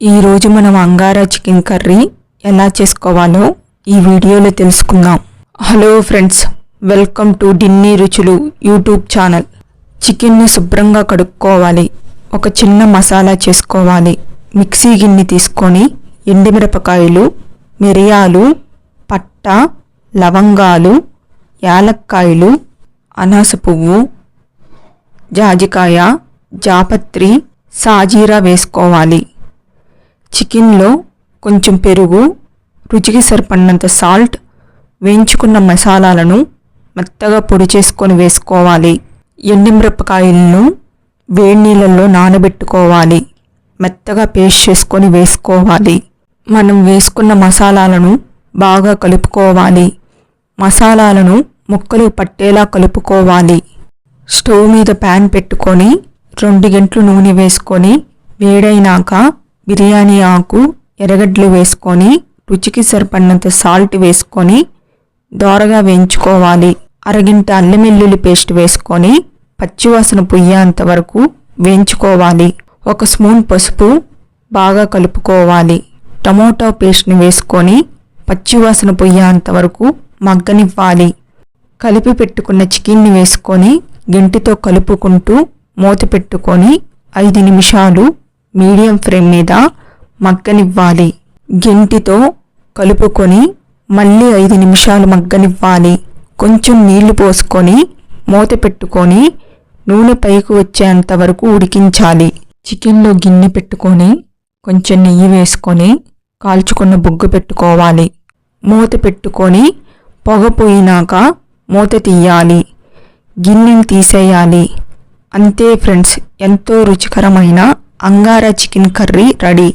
ఈరోజు మనం Angara chicken curry ఎలా చేసుకోవాలో ఈ వీడియోలో తెలుసుకుందాం. హలో ఫ్రెండ్స్ వెల్కమ్ టు డిన్నీ రుచులు యూట్యూబ్ ఛానల్. చికెన్ని శుభ్రంగా కడుక్కోవాలి. ఒక చిన్న మసాలా చేసుకోవాలి. మిక్సీ గిన్నె తీసుకొని ఎండుమిరపకాయలు మిరియాలు పట్ట లవంగాలు యాలక్కాయలు అనాస పువ్వు జాజికాయ జాపత్రి సాజీరా వేసుకోవాలి. చికెన్లో కొంచెం పెరుగు రుచికి సరిపడినంత సాల్ట్ వేయించుకున్న మసాలాలను మెత్తగా పొడి చేసుకొని వేసుకోవాలి. ఎండుమిరపకాయలను వేడి నీళ్ళల్లో నానబెట్టుకోవాలి. మెత్తగా పేస్ట్ చేసుకొని వేసుకోవాలి. మనం వేసుకున్న మసాలాలను బాగా కలుపుకోవాలి. మసాలాలను ముక్కలు పట్టేలా కలుపుకోవాలి. స్టవ్ మీద ప్యాన్ పెట్టుకొని రెండు గంటలు నూనె వేసుకొని వేడైనాక బిర్యానీ ఆకు ఎర్రగడ్డలు వేసుకొని రుచికి సరిపడినంత సాల్ట్ వేసుకొని దోరగా వేయించుకోవాలి. అరగింట అల్లం వెల్లుల్లి పేస్ట్ వేసుకొని పచ్చివాసన పుయ్యేంత వరకు వేయించుకోవాలి. ఒక స్పూన్ పసుపు బాగా కలుపుకోవాలి. టమోటా పేస్ట్ని వేసుకొని పచ్చివాసన పొయ్యేంత వరకు మగ్గనివ్వాలి. కలిపి పెట్టుకున్న చికెన్ని వేసుకొని గింటితో కలుపుకుంటూ మూత పెట్టుకొని ఐదు నిమిషాలు మీడియం ఫ్లేమ్ మీద మగ్గనివ్వాలి. గెంటితో కలుపుకొని మళ్ళీ ఐదు నిమిషాలు మగ్గనివ్వాలి. కొంచెం నీళ్ళు పోసుకొని మూత పెట్టుకొని నూనె పైకి వచ్చేంత వరకు ఉడికించాలి. చికెన్లో గిన్నె పెట్టుకొని కొంచెం నెయ్యి వేసుకొని కాల్చుకున్న బొగ్గు పెట్టుకోవాలి. మూత పెట్టుకొని పొగ పోయినాక మూత తీయాలి. గిన్నెని తీసేయాలి. అంతే ఫ్రెండ్స్ ఎంతో రుచికరమైన అంగారా చికెన్ కర్రీ రెడీ.